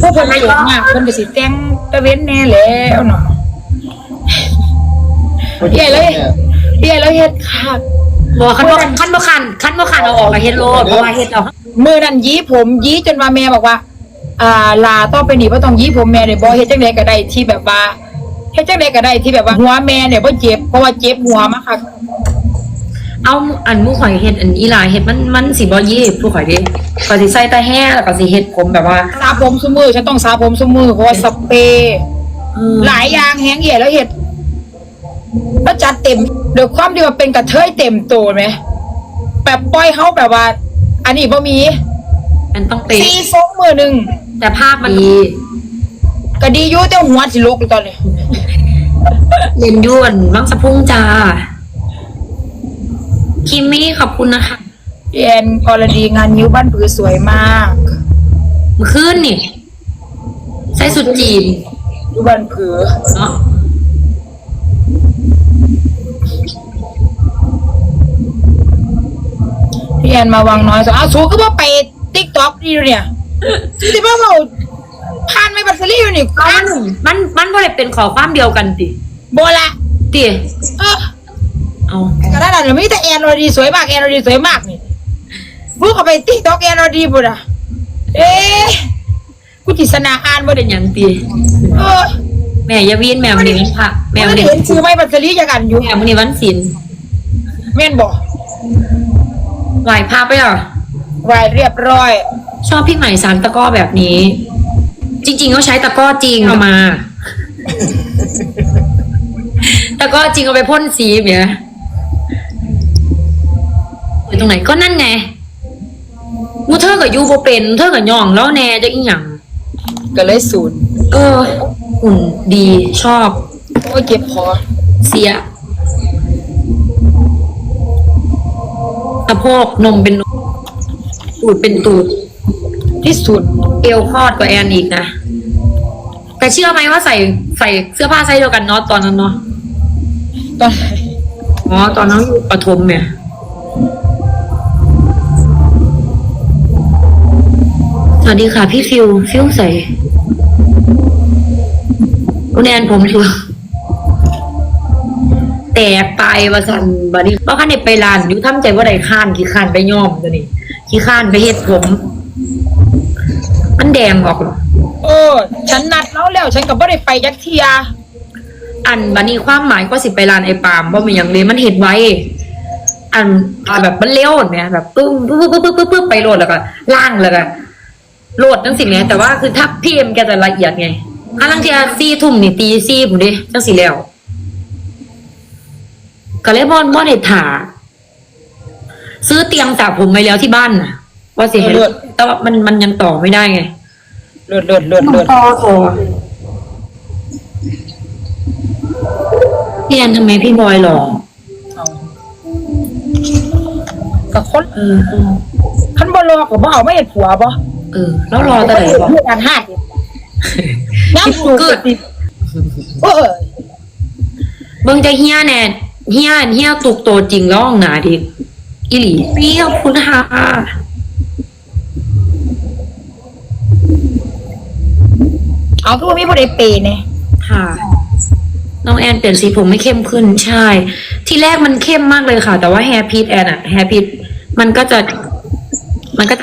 ผู้เพิ่นสูงมากเพิ่นก็สิแต่งตะเว้นแน่แล้วเนาะเย่เลยเย่แล้วเฮ็ดคักบอกคันบ่คันบ่คันคันบ่คันเอาออกมาเฮ็ดโลดเพราะว่าเฮ็ดเอามือนั้นยี้ผมยี้จนว่าแม่บอกว่า อ่า ลาต่อไปนี้บ่ต้องยี้ผมแม่เลยบ่เฮ็ดจังไดก็ได้ที่แบบว่าเฮ็ดจังไดก็ได้ที่แบบว่าหัวแม่เนี่ยบ่เจ็บเพราะว่าเจ็บหัวมากค่ะ เอาอันหมูข่อยเฮ็ดอันอีหลาเฮ็ดมันมันสิบ่ยีบผู้ข่อยเด้ก็สิใส่แต่แห้แล้วก็สิเฮ็ดผมแบบว่าสระผมซุมือฉันต้องสระผมซุมือเพราะว่าสเปรย์เออหลายอย่างแฮงเหี้ยแล้วเฮ็ดแล้วจัดเต็มเดี๋ยวความที่ว่าเป็นกระเทยเต็มโตไหมแบบปล่อยเฮาแบบว่า อันนี้บ่มีมันต้องเป๊ะซีซงมือหนึงแต่ภาพมันดีก็ดีอยู่แต่หัวสิลุกอยู่ตอนนี้เย็นยวนมังสะพุ่งจ้า คิมมี่ขอบคุณนะคะพี่แอนอรดีงานนิ้วบ้านผือสวยมากเมื่อคืนนี่ใส่สุดจีนนิ้วบ้านผือเนาะพี่แอนมาวังน้อยสอ้าวสูก็ว่าไปติ๊กต็อกดีอยู่เนี่ยสิว่าเราผ่านไม่บัตรสลีอยู่นี่ก็ผ่ามันนมันมันบ่ได้เป็นขอความเดียวกันติโบละติเออ เอากระดาษนั้นมีแต่แอนอรดีสวยมากแอนอรดีสวยมากนี่พูดเข้าไปติ๊กต็อกแอนอรดีบุตรอะเอ๊ะกูจิสนาอ่านบ่เป็ได้นหยังติเออแม่อยาวีนแม่มันนี่วันพระแม่แม่มันได้นี่เห็นชื่อไม่บัตรสลีจากกันอยู่แม่มันนี่วันศีลแม่นบอกไหวพระไปเหรอไว้เรียบร้อย ชอบพี่ใหม่สารตะกร้อแบบนี้ จริง ๆเขาใช้ตะกร้อจริงเอามา ตะกร้อจริงเอาไปพ่นสีเนี่ยอยู่ต รงไหนก็นั่นไงมูเธอกับยูโบเป็น เธอกับย่องแล้วแน่จะอีหยังก็เลยศูนย์เออหุ่นดีชอบ โอ้ยเจ็บคอเสียสะโพกนมเป็นนมตูดเป็นตูด ที่สุดเอวคลอดกว่าแอนอีกนะ แต่เชื่อไหมว่าใส่ใส่เสื้อผ้าไซส์เดียวกันเนาะตอนนั้นเนาะตอนไหนอ๋อตอนนั้นอยู่ปฐมเนี่ย สวัสดีค่ะพี่ฟิว ฟิวใส่คุณแอนผมชัวแตกไปว่าสันบัดนี้เพราะขั้นในไปลานอยู่ทำใจว่าได้ข้านขี้ข้านไปย่อมตัวนี้ขี้ข้านไปเฮ็ดผม มันแดงออกเหรอเออ ฉันนัดแล้วแล้วฉันกับบ่ได้ไปยักเทีย อันบันนี้ความหมายก็สิไปร้านไอ้ปาล์มว่ามันอย่างเลยมันเห็นไว้ อันอ่าแบบมันเลี้ยวเนี่ยแบบปึ้งปึ๊บปึ๊บปึ๊บปึ๊บปึ๊บไปโหลดแล้วก็ล่างแล้วก็ โหลดทั้งสิ่งเนี้ยแต่ว่าคือถ้าพี่เอ็มแกจะละเอียดไงถ้าลังเทียซี่ทุ่มนี่ตีซี่ผมดิจังสีแล้วก็เลยบอนบอนเด็ดถาซื้อเตียงจากผมไปแล้วที่บ้านน่ะ ว่าสิเห็นแต่ว่ามันมันยังต่อไม่ได้ไง เลือดเลือดเลือดเลือดต่อคอพี่แอนทำไมพี่บอยหล่อเอากับคนเออ คันบ่รอก็บ่เอาไม่เห็นผัวบ่ เออ แล้วรอตะไหนบอกเพื่อนกันห้าดิน้ำสูงเกิดติดเออเบิ่งจะเฮียแน่เฮียเฮียตุกโตจริงแล้วห้องหนาดิอีหลีพี่ขอบคุณค่ะเอาคือว่ามีผู้ใดเปย์เนี่ยค่ะ น้องแอนเปลี่ยนสีผมไม่เข้มขึ้นใช่ ที่แรกมันเข้มมากเลยค่ะ แต่ว่าแฮร์พีทแอนอะแฮร์พีทมันก็จะ มันก็